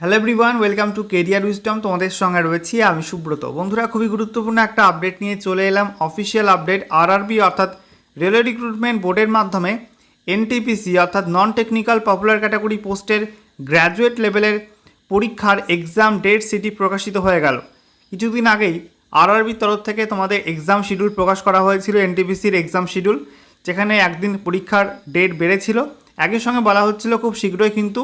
Hello everyone welcome to career wisdom তোমাদের সঙ্গে রয়েছি আমি সুব্রত। বন্ধুরা, খুবই গুরুত্বপূর্ণ একটা আপডেট নিয়ে চলে এলাম। অফিসিয়াল আপডেট আরআরবি অর্থাৎ রেলওয়ে রিক্রুটমেন্ট বোর্ডের মাধ্যমে এনটিপিসি অর্থাৎ নন টেকনিক্যাল পপুলার ক্যাটাগরি পোস্টের গ্র্যাজুয়েট লেভেলের পরীক্ষার এক্সাম ডেট সিটি প্রকাশিত হয়ে গেল। কিছুদিন আগেই আরআরবির তরফ থেকে তোমাদের এক্সাম শিডিউল প্রকাশ করা হয়েছিল এনটিপিসির এক্সাম শিডিউল যেখানে একদিন পরীক্ষার ডেট বেড়েছিল। একই সঙ্গে বলা হচ্ছিল খুব শীঘ্রই কিন্তু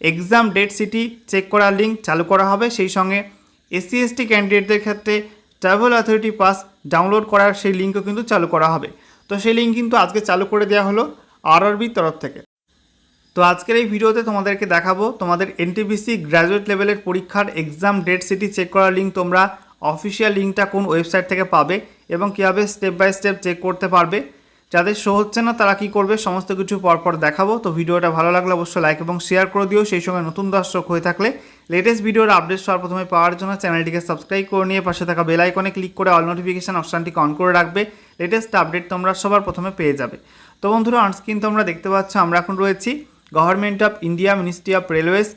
এক্সাম ডেট সিটি চেক করার লিঙ্ক চালু করা হবে। সেই সঙ্গে এসসি এসটি ক্যান্ডিডেটদের ক্ষেত্রে ট্রাভেল অথরিটি পাস ডাউনলোড করার সেই লিঙ্কও কিন্তু চালু করা হবে। তো সেই লিঙ্ক কিন্তু আজকে চালু করে দেওয়া হলো আরআরবির তরফ থেকে। তো আজকের এই ভিডিওতে তোমাদেরকে দেখাবো তোমাদের এনটিপিসি গ্র্যাজুয়েট লেভেলের পরীক্ষার এক্সাম ডেট সিটি চেক করার লিঙ্ক তোমরা অফিসিয়াল লিঙ্কটা কোন ওয়েবসাইট থেকে পাবে এবং কীভাবে স্টেপ বাই স্টেপ চেক করতে পারবে। যাদের শো হচ্ছে না, তারা কী করবে? সমস্ত কিছু পরপর দেখাবো। তো ভিডিওটা ভালো লাগলে অবশ্যই লাইক এবং শেয়ার করে দিও। সেই সঙ্গে নতুন দর্শক হয়ে থাকলে লেটেস্ট ভিডিওর আপডেট সবার প্রথমে পাওয়ার জন্য চ্যানেলটিকে সাবস্ক্রাইব করে নিয়ে পাশে থাকা বেল আইকনে ক্লিক করে অল নোটিফিকেশান অপশানটিকে অন করে রাখবে। লেটেস্ট আপডেট তোমরা সবার প্রথমে পেয়ে যাবে। তো বন্ধুরা অনস্ক্রিন তোমরা দেখতে পাচ্ছ, আমরা এখন রয়েছি government of India ministry of railways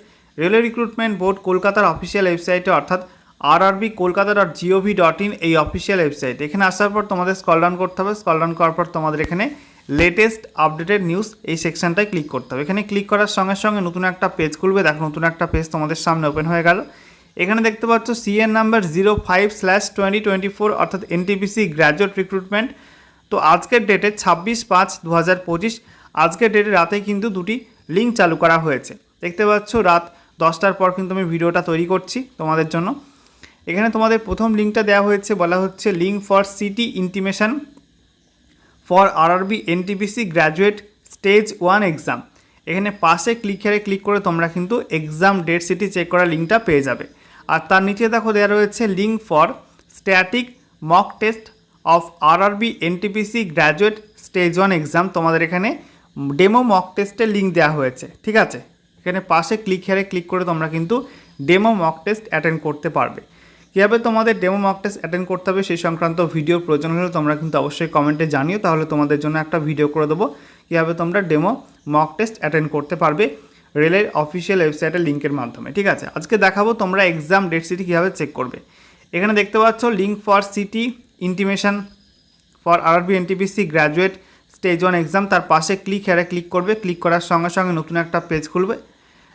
railway recruitment board কলকাতার অফিসিয়াল ওয়েবসাইটে অর্থাৎ RRB Kolkata dot GOV dot in এই অফিসিয়াল ওয়েবসাইট এখানে আসার পর তোমাদের স্কল ডাউন করতে হবে। স্কল ডাউন করার পর তোমাদের এখানে লেটেস্ট আপডেটেড নিউজ এই সেকশনটায় ক্লিক করতে হবে। এখানে ক্লিক করার সঙ্গে সঙ্গে নতুন একটা পেজ খুলবে। দেখো, নতুন একটা পেজ তোমাদের সামনে ওপেন হয়ে গেল। এখানে দেখতে পাচ্ছ CN number zero five slash twenty twenty four অর্থাৎ এনটিপিসি গ্র্যাজুয়েট রিক্রুটমেন্ট তো আজকের ডেটে ছাব্বিশ পাঁচ দু হাজার পঁচিশ। আজকের ডেটে রাতে কিন্তু দুটি লিঙ্ক চালু করা হয়েছে। দেখতে পাচ্ছ, রাত দশটার পর কিন্তু আমি ভিডিওটা তৈরি করছি তোমাদের জন্য। এখানে তোমাদের প্রথম লিঙ্কটা দেওয়া হয়েছে, বলা হচ্ছে link for city intimation for RRB NTPC graduate stage one exam. এখানে পাশে ক্লিক ক্লিক করে তোমরা কিন্তু এক্সাম ডেট সিটি চেক করার লিঙ্কটা পেয়ে যাবে। আর তার নিচে দেখো দেওয়া রয়েছে link for static mock test of RRB NTPC graduate stage one exam. তোমাদের এখানে ডেমো মক টেস্টের লিঙ্ক দেওয়া হয়েছে, ঠিক আছে? এখানে পাশে ক্লিক হেরে ক্লিক করে তোমরা কিন্তু ডেমো মক টেস্ট অ্যাটেন্ড করতে পারবে। কীভাবে তোমাদের ডেমো মক টেস্ট অ্যাটেন্ড করতে হবে সেই সংক্রান্ত ভিডিও প্রয়োজন হলে তোমরা কিন্তু অবশ্যই কমেন্টে জানিও, তাহলে তোমাদের জন্য একটা ভিডিও করে দেবো। কীভাবে তোমরা ডেমো মক টেস্ট অ্যাটেন্ড করতে পারবে রেলের অফিসিয়াল ওয়েবসাইটের লিঙ্কের মাধ্যমে, ঠিক আছে? আজকে দেখাবো তোমরা এক্সাম ডেট সিটি কীভাবে চেক করবে। এখানে দেখতে পাচ্ছ link for city intimation for RB NTPC graduate stage one exam তার পাশে ক্লিক হেরে ক্লিক করবে। ক্লিক করার সঙ্গে সঙ্গে নতুন একটা পেজ খুলবে।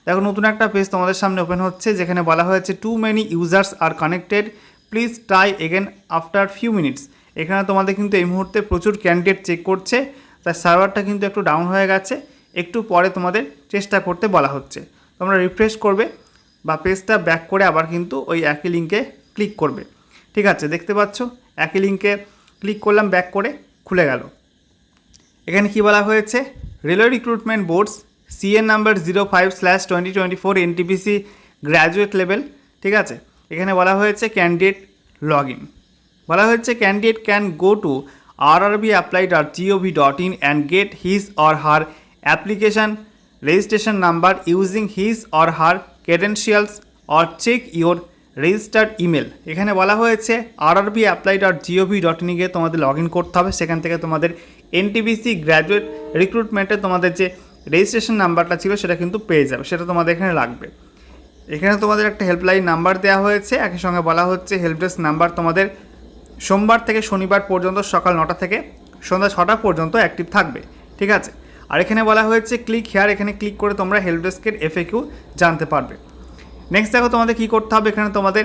দেখো, নতুন একটা পেজ তোমাদের সামনে ওপেন হচ্ছে, যেখানে বলা হয়েছে too many users are connected please try again after few minutes এখানে তোমাদের কিন্তু এই মুহূর্তে প্রচুর ক্যান্ডিডেট চেক করছে তাই সার্ভারটা কিন্তু একটু ডাউন হয়ে গেছে, একটু পরে তোমাদের চেষ্টা করতে বলা হচ্ছে। তোমরা রিফ্রেশ করবে বা পেজটা ব্যাক করে আবার কিন্তু ওই একই লিঙ্কে ক্লিক করবে। ঠিক আছে, দেখতে পাচ্ছ? একই লিঙ্কে ক্লিক করলাম ব্যাক করে খুলে গেল। এখানে কি বলা হয়েছে? Railway recruitment boards CN number zero five slash twenty twenty four NTPC graduate level ঠিক আছে? এখানে বলা হয়েছে ক্যান্ডিডেট লগ ইন বলা হয়েছে candidate can go to R RB apply dot GOV dot in and get his or her application registration number using his or her credentials or check your registered email এখানে বলা হয়েছে আর RB apply dot GOV dot ইনে গিয়ে তোমাদের log in করতে হবে। সেখান থেকে তোমাদের এনটিবিসি গ্র্যাজুয়েট রিক্রুটমেন্টে তোমাদের যে রেজিস্ট্রেশন নাম্বারটা ছিল, সেটা কিন্তু পেয়ে যাবে, সেটা তোমাদের এখানে লাগবে। এখানে তোমাদের একটা হেল্পলাইন নাম্বার দেওয়া হয়েছে, একই সঙ্গে বলা হচ্ছে হেল্প ডেস্ক নাম্বার তোমাদের সোমবার থেকে শনিবার পর্যন্ত সকাল নটা থেকে সন্ধ্যা ছটা পর্যন্ত অ্যাক্টিভ থাকবে, ঠিক আছে? আর এখানে বলা হয়েছে ক্লিক হেয়ার এখানে ক্লিক করে তোমরা হেল্প ডেস্কের এফএকিউ জানতে পারবে। নেক্সট দেখো তোমাদের কী করতে হবে, এখানে তোমাদের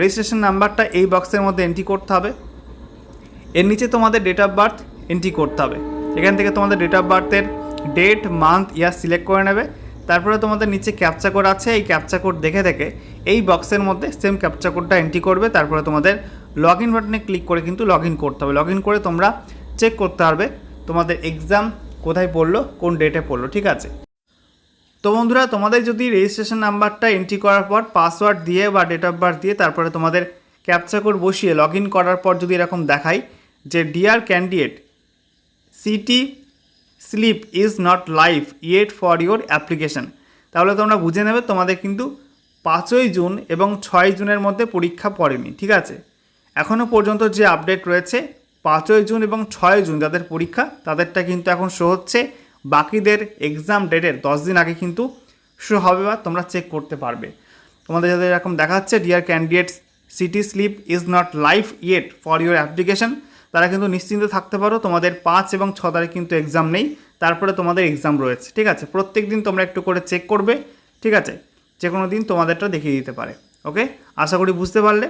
রেজিস্ট্রেশন নাম্বারটা এই বক্সের মধ্যে এন্ট্রি করতে হবে। এর নিচে তোমাদের ডেট অফ বার্থ এন্ট্রি করতে হবে। এখান থেকে তোমাদের ডেট অফ বার্থের ডেট মান্থ ইয়ার সিলেক্ট করে নেবে। তারপরে তোমাদের নিচে ক্যাপচা কোড আছে, এই ক্যাপচা কোড দেখে দেখে এই বক্সের মধ্যে সেম ক্যাপচা কোডটা এন্ট্রি করবে। তারপরে তোমাদের লগ ইন বাটনে ক্লিক করে কিন্তু লগ ইন করতে হবে। লগ ইন করে তোমরা চেক করতে পারবে তোমাদের এক্সাম কোথায় পড়ল, কোন ডেটে পড়ল, ঠিক আছে? তো বন্ধুরা, তোমাদের যদি রেজিস্ট্রেশন নাম্বারটা এন্ট্রি করার পর পাসওয়ার্ড দিয়ে বা ডেট অফ বার্থ দিয়ে তারপরে তোমাদের ক্যাপচা কোড বসিয়ে লগ ইন করার পর যদি এরকম দেখায় যে dear candidate city slip is not live yet for your application তাহলে তোমরা বুঝে নেবে তোমাদের কিন্তু পাঁচই জুন এবং ছয় জুনের মধ্যে পরীক্ষা পড়েনি, ঠিক আছে? এখনও পর্যন্ত যে আপডেট রয়েছে, পাঁচই জুন এবং ছয় জুন যাদের পরীক্ষা, তাদেরটা কিন্তু এখন শো হচ্ছে। বাকিদের এক্সাম ডেটের দশ দিন আগে কিন্তু শো হবে বা তোমরা চেক করতে পারবে। তোমাদের যাদের এরকম দেখাচ্ছে dear candidates city slip is not live yet for your application তারা কিন্তু নিশ্চিন্ত থাকতে পারো, তোমাদের পাঁচ এবং ছ তারিখ কিন্তু এক্সাম নেই, তারপরে তোমাদের এক্সাম রয়েছে, ঠিক আছে? প্রত্যেক দিন তোমরা একটু করে চেক করবে, ঠিক আছে? যে কোনো দিন তোমাদেরটা দেখিয়ে দিতে পারে ওকে আশা করি বুঝতে পারলে।